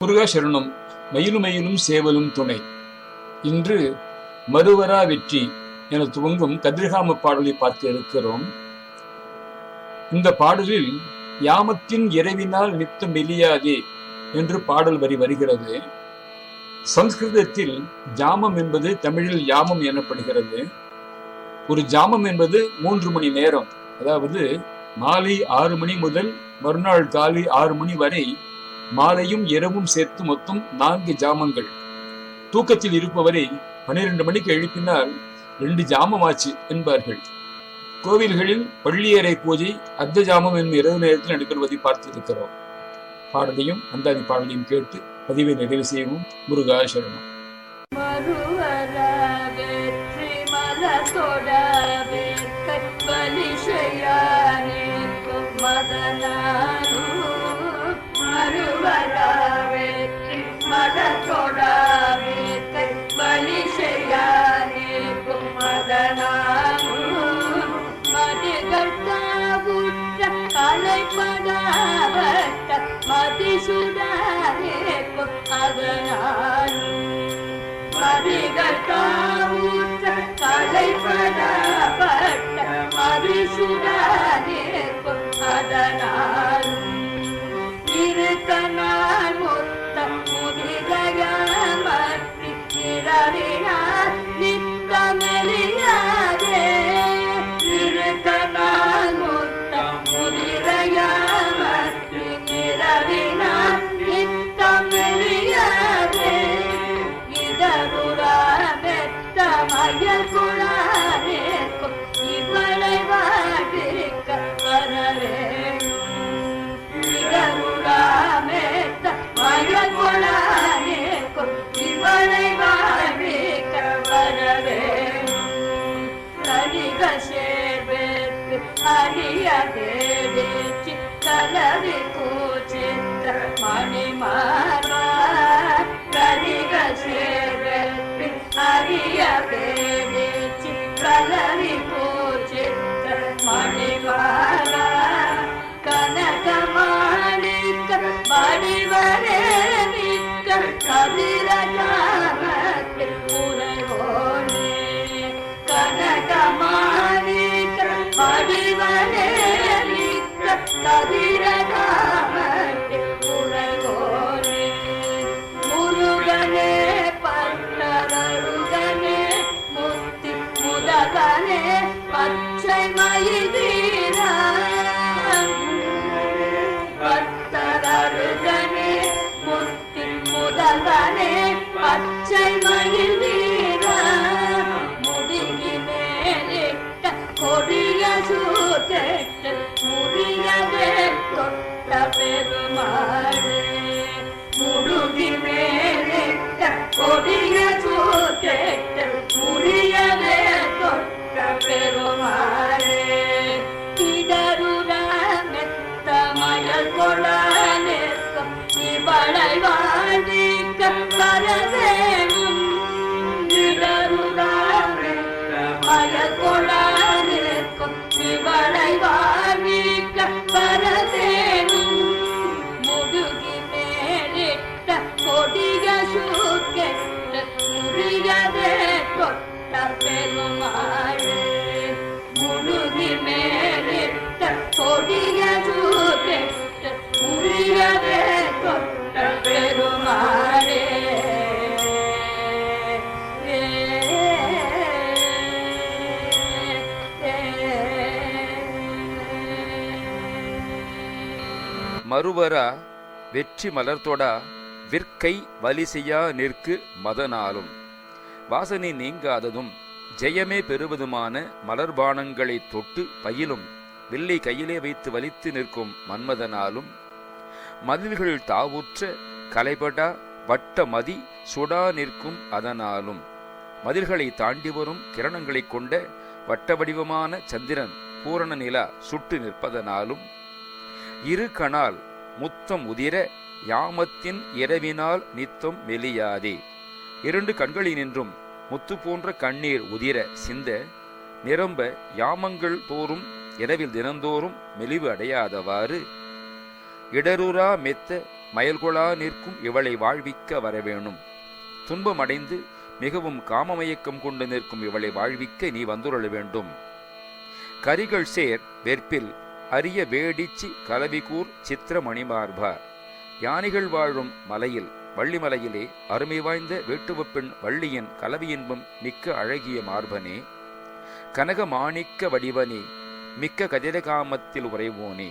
முருகா சரணம் மயிலும் மயிலும் சேவலும் துணை. இன்று மறுவரா வெற்றி என துவங்கும் கதிர்காம பாடலை பார்க்க இருக்கிறோம். இந்த பாடலில் யாமத்தின் இறைவினால் நித்தம் வெளியாதே என்று பாடல் வரி வருகிறது. சம்ஸ்கிருதத்தில் ஜாமம் என்பது தமிழில் யாமம் எனப்படுகிறது. ஒரு ஜாமம் என்பது மூன்று மணி நேரம் அதாவது மாலை ஆறு மணி முதல் மறுநாள் காலை ஆறு மணி வரை மாலையும் இரவும் சேர்த்து மொத்தம் நான்கு ஜாமங்கள். தூக்கத்தில் இருப்பவரை பன்னிரண்டு மணிக்கு எழுப்பினால் ரெண்டு ஜாமம் ஆச்சு என்பார்கள். கோவில்களில் பள்ளியறை பூஜை அர்த்த ஜாமம் என்னும் இரவு நேரத்தில் நடைபெறுவதை பார்த்திருக்கிறோம். பாடலையும் அந்தாதி பாடலையும் கேட்டு பதிவை நிறைவு செய்யவும் முருகா சரணம். மறுவர வெற்றி மதிகள் அதனாலும் மதிகட்டாவுற்ற ಅಲಿಯಬೇಡಿ ಚಿತ್ತಲರಿ ಕೂಚಿತ್ರ ಮಣಿಮಾರ தொட்ட பெருமாளே முடுகி மேலிட்ட கொடிய சூத்தே மறுவர வெற்றி மலர்த்தொடா விற்கை வலிசையா நிற்கு மதனாலும். வாசனை நீங்காததும் ஜெயமே பெறுவதுமான மலர்பானங்களை தொட்டு பயிலும் வில்லை கையிலே வைத்து வலித்து நிற்கும் மன்மதனாலும். மதில்கள் தாவுற்ற கலைபடா வட்ட மதி சுடா நிற்கும் அதனாலும். மதில்களை தாண்டி வரும் கிரணங்களைக் கொண்ட வட்ட வடிவமான சந்திரன் பூரண நிலா சுட்டு நிற்பதனாலும். இரு கணால் முத்தம் உதிர யாமத்தின் இரவினால் நித்தம் மெலியாதே இரண்டு கண்களினின்றும் முத்து போன்ற கண்ணீர் உதிர சிந்த நிரம்ப யாமங்கள் தோறும் இரவில் தினந்தோறும் மெலிவு அடையாதவாறு இடருரா மெத்த மயல்கொளா நிற்கும் இவளை வாழ்விக்க வரவேணும். துன்பமடைந்து மிகவும் காமமயக்கம் கொண்டு நிற்கும் இவளை வாழ்விக்க நீ வந்துருள வேண்டும். கரிகள் சேர் வெற்பில் அரிய வேடிச்சி கலவிகூர் சித்திர மணிமார்பா யானைகள் வாழும் மலையில் வள்ளிமலையிலே அருமை வாய்ந்த வேட்டுவப்பெண் வள்ளியின் கலவியின்பம் மிக்க அழகிய மார்பனே. கனக மாணிக்க வடிவனே மிக்க கதிரகாமத்தில் உறைவோனே.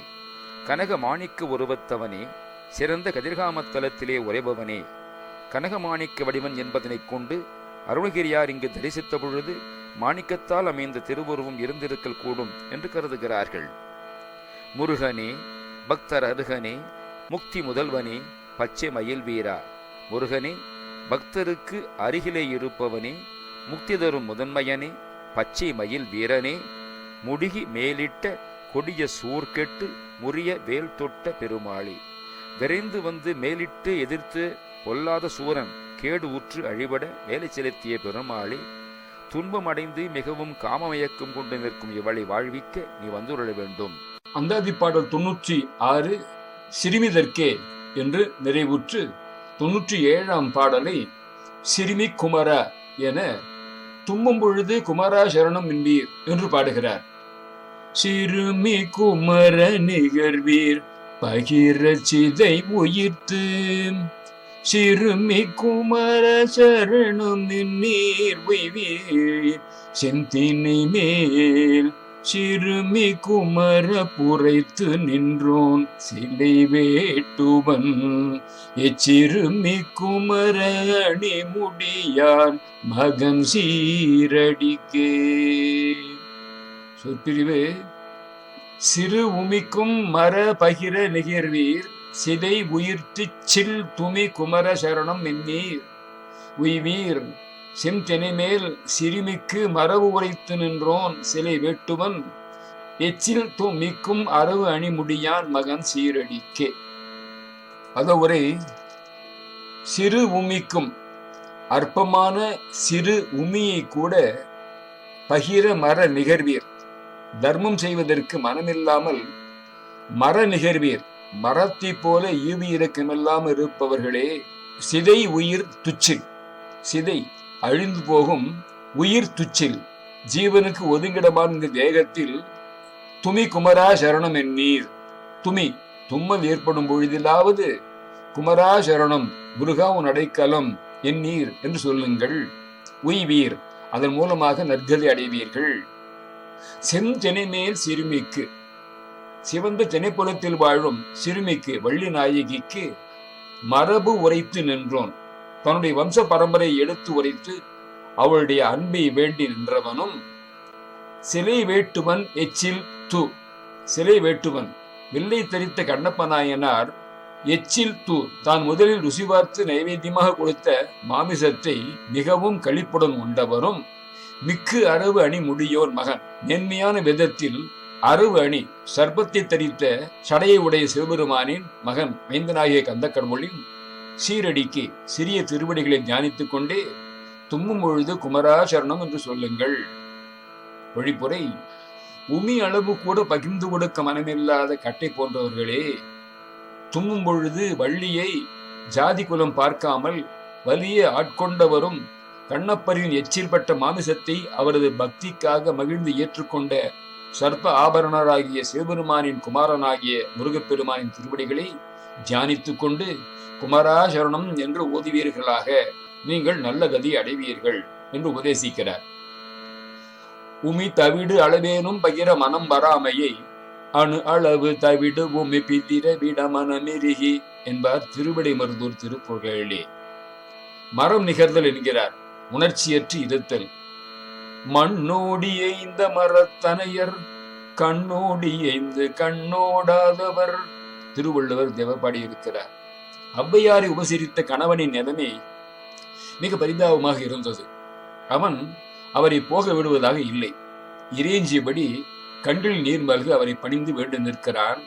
கனக மாணிக்க உருவத்தவனே சிறந்த கதிர்காமத்தலத்திலே உறைபவனே. கனகமாணிக்க வடிவன் என்பதனைக் கொண்டு அருணகிரியார் இங்கு தரிசித்த பொழுது மாணிக்கத்தால் அமைந்த திருவுருவம் இருந்திருக்கல் கூடும் என்று கருதுகிறார்கள். முருகனே பக்தர் அருகனே முக்தி முதல்வனே பச்சை மயில் வீரா. முருகனே பக்தருக்கு அருகிலே இருப்பவனே முக்தி தரும் முதன்மையனே பச்சை மயில் வீரனே. முடுகி மேலிட்ட கொடிய சூர்கெட்டு முறிய வேல் தொட்ட பெருமாளி. விரைந்து வந்து மேலிட்டு எதிர்த்து பொல்லாத சூரன் கேடு ஊற்று அழிபட வேலை செலுத்திய பெருமாளி. துன்பமடைந்து மிகவும் காமமயக்கம் கொண்டு நிற்கும் இவளை வாழ்விக்க நீ வந்துருள வேண்டும். அந்தாதி பாடல் தொன்னூற்றி ஆறு சிறுமிதற்கே என்று நிறைவுற்று தொன்னூற்றி ஏழாம் பாடலை சிறுமி குமரா என தும்மும் பொழுது குமரா சரணம் என்பீர் என்று பாடுகிறார். சிறுமி குமர நிகழ்வீர் பகிர சிதை உயிர்த்து. சிறுமி குமர சரணம் நீர் உய்வீர் செந்தினை மேல் சிறுமி குமர புரைத்து நின்றோன் சிலை வேட்டுவன். எச்சிறுமி குமர அணி முடியான் மகன் சீரடிக்கே. சொற்பிரிவு சிறு உமிக்கும் மர பகிர நிகர்வீர் சிலை உயிர்த்து சில் துமி குமர சரணம் என்னீர் உய்வீர். செம்தெனை மேல் சிறுமிக்கு மரபு உரைத்து நின்றோன் சிலை வெட்டுவன். எச்சில் துமிக்கும் அரவு அணிமுடியான் மகன் சீரடிக்கே அத உரை சிறு உமிக்கும் அற்பமான சிறு உமியை கூட பகிர மர நிகர்வீர். தர்மம் செய்வதற்கு மனமில்லாமல் மர நிகர்வீர். மரத்தை போல ஈவி இறக்கமில்லாமல் இருப்பவர்களே சிதை உயிர் துச்சு சிதை அழிந்து போகும் உயிர் துச்சில். ஜீவனுக்கு ஒதுங்கிடமான இந்த தேகத்தில் துமி குமரா சரணம் எண்ணீர். துமி தும்மல் ஏற்படும் பொழுதிலாவது குமரா சரணம் முருகா உன் அடைக்கலம் எண்ணீர் என்று சொல்லுங்கள். உய்வீர் அதன் மூலமாக நற்கதி அடைவீர்கள். செந்தெனைமேல் சிறுமிக்கு சிவந்த திணைப்புலத்தில் வாழும் சிறுமிக்கு வள்ளி நாயகிக்கு மரபு உரைத்து நின்றோன். தன்னுடைய வம்ச பரம்பரையை எடுத்து உரைத்து அவளுடைய அன்பை வேண்டி நின்றவனும் சிலை வேட்டுவன் எச்சில் து. சிலை வேட்டுவன். வில்லை தரித்த கண்ணப்பநாயனார் எச்சில் து. தான் முதலில் ருசி பார்த்து நைவேத்தியமாக கொடுத்த மாமிசத்தை மிகவும் கழிப்புடன் உண்டவரும் மிக்கு அரவு அணி முடியோர் மகன். மென்மையான விதத்தில் அரவு அணி. சர்ப்பத்தை தரித்த சடையை உடைய சிவபெருமானின் மகன். மைந்தனாகிய கந்தக்கடமொழின் சீரடிக்கு சிறிய திருவடிகளை தியானித்துக் கொண்டே தும்மும் பொழுது குமரா சரணம் என்று சொல்லுங்கள். ஒழிப்புரை உமி அளவு கூட பகிர்ந்து கொடுக்க மனமில்லாத கட்டை போன்றவர்களே தும்மும் பொழுது வள்ளியை ஜாதி குலம் பார்க்காமல் வலிய ஆட்கொண்டவரும் கண்ணப்பரின் எச்சில் பட்ட மாமிசத்தை அவரது பக்திக்காக மகிழ்ந்து ஏற்றுக்கொண்ட சர்ப்ப ஆபரணராகிய சிவபெருமானின் குமாரனாகிய முருகப்பெருமானின் திருவடிகளை தியானித்துக் கொண்டு குமாரா சரணம் என்று ஓதுவீர்களாக நீங்கள் நல்ல கதி அடைவீர்கள் என்று உபதேசிக்கிறார். உமி தவிடு அளவேனும் பகிர மனம் வராமையை அணு அளவு தவிடு உமி பித்திர விட மனமிருகி என்பார் திருவிடை மருதூர் திருப்புகழே. மரம் நிகர்தல் என்கிறார். உணர்ச்சியற்று இருத்தல். மண்ணோடிய இந்த மரத்தனையர் கண்ணோடியைந்து கண்ணோடாதவர் திருவள்ளுவர் தேவப்பாடி இருக்கிறார். ஔவையாரை உபசரித்த கணவனின் நிலைமை மிக பரிதாபமாக இருந்தது. அவன் அவரை போக விடுவதாக இல்லை. இறைஞ்சியபடி கண்களில் நீர் மல்கு அவரை பணிந்து வேண்டு நிற்கிறான்.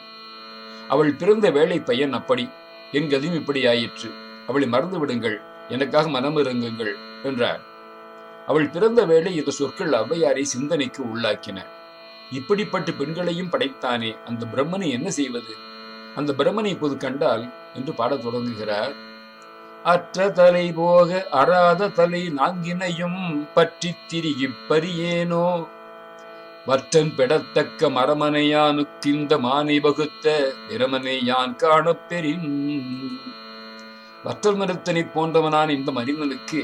அவள் பிறந்த வேலை பையன் அப்படி. என் கதியும் இப்படி ஆயிற்று. அவளை மறந்து விடுங்கள். எனக்காக மனமிறங்குங்கள் என்றார். அவள் பிறந்த வேளை இந்த சொற்கள் ஔவையாரை சிந்தனைக்கு உள்ளாக்கின. இப்படிப்பட்ட பெண்களையும் படைத்தானே அந்த பிரம்மனை என்ன செய்வது? அந்த பிரம்மனை இப்போது கண்டால் என்று பாடத் தொடங்குகிறார். அற்ற தலை போக அறாத தலை நாங்கினையும் பற்றித் திரிகி பரியேனோ? வற்றன் பெடத்தக்க மரமனையானுக்கு இந்த மானை வகுத்த பிரமனை யான் காணப்பெறின் வற்றல் மரத்தனை போன்றவனான இந்த மனிதனுக்கு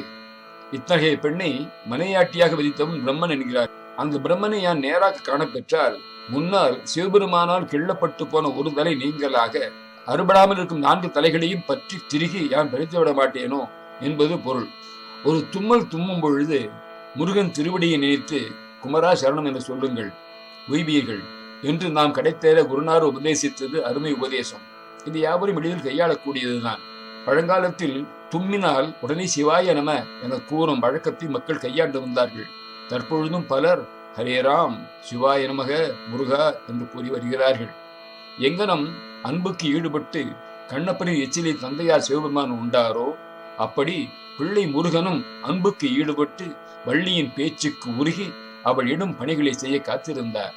இத்தகைய பெண்ணை மனையாட்டியாக விதித்தவன் பிரம்மன் என்கிறார். அந்த பிரம்மனை யான் நேராக காணப்பெற்றால் முன்னால் சிவபெருமானால் கிள்ளப்பட்டு போன ஒரு தலை நீங்களாக அறுபடாமல் இருக்கும் நான்கு தலைகளையும் பற்றி திருகி யான் பறித்து விட மாட்டேனோ என்பது பொருள். ஒரு தும்மல் தும்மும் பொழுது முருகன் திருவடியை நினைத்து குமரா சரணம் என்று சொல்லுங்கள் உய்வீர்கள் என்று நாம் கடைத்தேற குருநார் உபதேசித்தது அருமை உபதேசம். இது யாவரும் எளிதில் கையாளக்கூடியதுதான். பழங்காலத்தில் தும்மினால் உடனே சிவாய நம என கூறும் வழக்கத்தை மக்கள் கையாண்டு வந்தார்கள். தற்பொழுதும் பலர் ஹரேராம் சிவாய நமக முருகா என்று கூறி வருகிறார்கள். எங்கனம் அன்புக்கு ஈடுபட்டு கண்ணப்பனின் எச்சிலை தந்தையார் சிவபெருமான் உண்டாரோ அப்படி பிள்ளை முருகனும் அன்புக்கு ஈடுபட்டு வள்ளியின் பேச்சுக்கு உருகி அவள் இடும் பணிகளை செய்ய காத்திருந்தார்.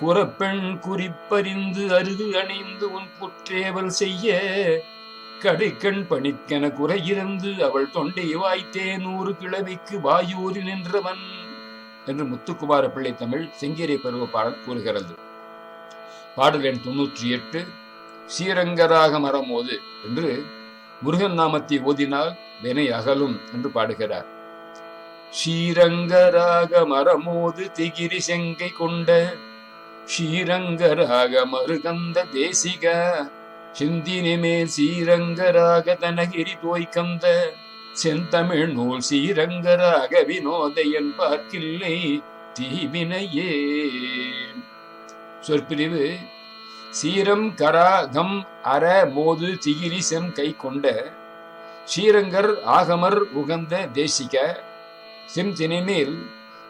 குறப்பெண் குறிப்பறிந்து அருகு அணிந்து உன் புற்றேவல் செய்ய கடைக்கண் பணிக்கென குறையிருந்து அவள் தொண்டை வாய்த்தே நூறு கிழவிக்கு வாயூரி நின்றவன் என்று முத்துக்குமார பிள்ளை தமிழ் செங்கேரி பருவ பாடல் கூறுகிறது. பாடல் எண் தொன்னூற்றி எட்டு ஸ்ரீரங்கராக மரமோது என்று முருகன் நாமத்தை ஓதினால் வினை அகலும் என்று பாடுகிறார். ஸ்ரீரங்கராக மரமோது திகிரி செங்கை கொண்ட ஸ்ரீரங்கராக மருகந்த தேசிக சிந்தினிமேல் சீரங்கராக தனகிரி தோய்கந்த செந்தமிழ் நூல் சீரங்கராக வினோதையன் பார்க்கில்லை தீவினையே. சொற்பிரிவு சீரம் கராகம் அற மோது திகிரி செம் கை கொண்ட ஸ்ரீரங்கர் ஆகமர் உகந்த தேசிக செம்தினிமேல்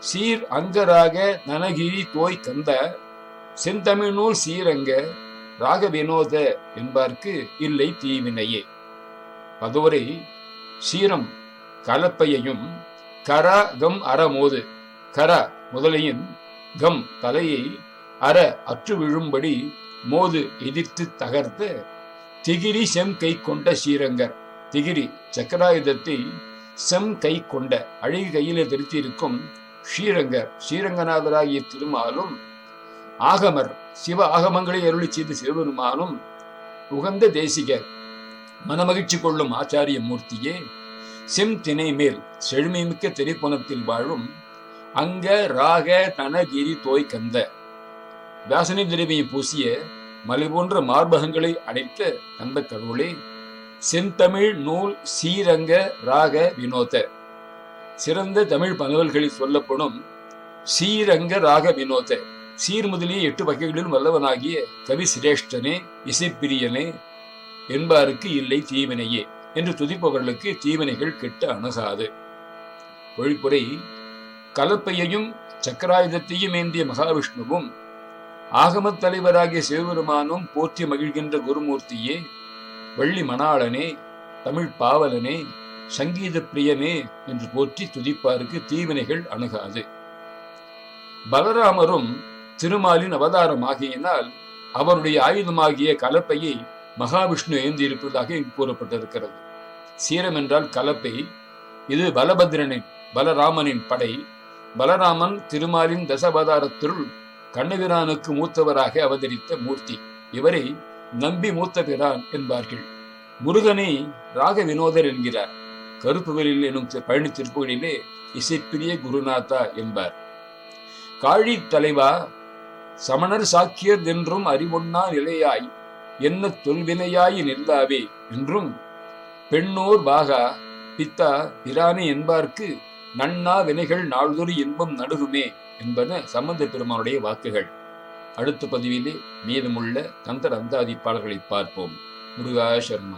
சீர் அங்கராக தனகிரி தோய் கந்த செந்தமிழ்நூல் சீரங்க ராக வினோத என்பார்க்கு இல்லை தீவினையே. அதுவரை சீரம் கலப்பையையும் கர கம் அறமோது கர முதலையும் கம் தலையை அற அற்று விழும்படி மோது எதிர்த்து தகர்த்த திகிரி செம் கை கொண்ட ஸ்ரீரங்கர் திகிரி சக்கராயுதத்தை செம் கை கொண்ட அழகு கையிலே திருத்தியிருக்கும் ஸ்ரீரங்கர் ஸ்ரீரங்கநாதராகிய திருமாலும் ஆகமர் சிவ ஆகமங்களை அருளி செய்த சிவபெருமானும் உகந்த தேசிகர் மனமகிழ்ச்சி கொள்ளும் ஆச்சாரிய மூர்த்தியே செம் திணை மேல் செழுமைமிக்க திரைப்புணத்தில் வாழும் அங்க ராக தனகிரி தோய் கந்த. வியாசனை திரவியம் பூசிய மலை போன்ற மார்பகங்களை அடைத்த கந்த கடவுளே செந்தமிழ் நூல் சீரங்க ராக வினோத. சிறந்த தமிழ் பகவல்களில் சொல்லப்படும் ஸ்ரீரங்க ராக வினோத. சீர் முதலிய எட்டு வகைகளிலும் வல்லவனாகிய கவி சிரேஷ்டனே இசைப்பிரியனே என்பாருக்கு இல்லை தீவினையே என்று துதிப்பவர்களுக்கு தீவினைகள் கெட்ட அணுகாது. பொழிப்புரை கலப்பையையும் சக்கராயுதத்தையும் ஏந்திய மகாவிஷ்ணுவும் ஆகமத் தலைவராகிய சிவபெருமானும் போற்றி மகிழ்கின்ற குருமூர்த்தியே வள்ளி மணாளனே தமிழ் பாவலனே சங்கீத பிரியனே என்று போற்றி துதிப்பாருக்கு தீவினைகள் அணுகாது. பலராமரும் திருமாலின் அவதாரம் ஆகியினால் அவருடைய ஆயுதமாகிய கலப்பையை மகாவிஷ்ணு ஏந்தியிருப்பதாக இங்கு கூறப்பட்டிருக்கிறது. சீரம் என்றால் கலப்பை இது பலபத்ரனின் பலராமனின் படை. பலராமன் திருமாலின் தசவதாரத்திற்குள் கண்ணபிரானுக்கு மூத்தவராக அவதரித்த மூர்த்தி. இவரை நம்பி மூத்த பிரான் என்பார்கள். முருகனை ராக வினோதர் என்கிறார். கருப்புகளில் எனும் பழனி திருப்புகளிலே இசைப்பிரிய குருநாதா என்பார். காழி தலைவா சமணர் சாக்கியர் என்றும் அறிவொன்னா நிலையாய் என்ன தொல்வினையாய் நில்லாவே? என்றும் பெண்ணோர் பாகா பித்தா பிரானி என்பார்க்கு நன்னா வினைகள் நாள்தொரு இன்பம் நடுகுமே என்பன சம்பந்த பெருமானுடைய வாக்குகள். அடுத்த பதிவிலே மீதமுள்ள கந்தர் அந்தாதிப்பாளர்களை பார்ப்போம். முருகா சர்மா.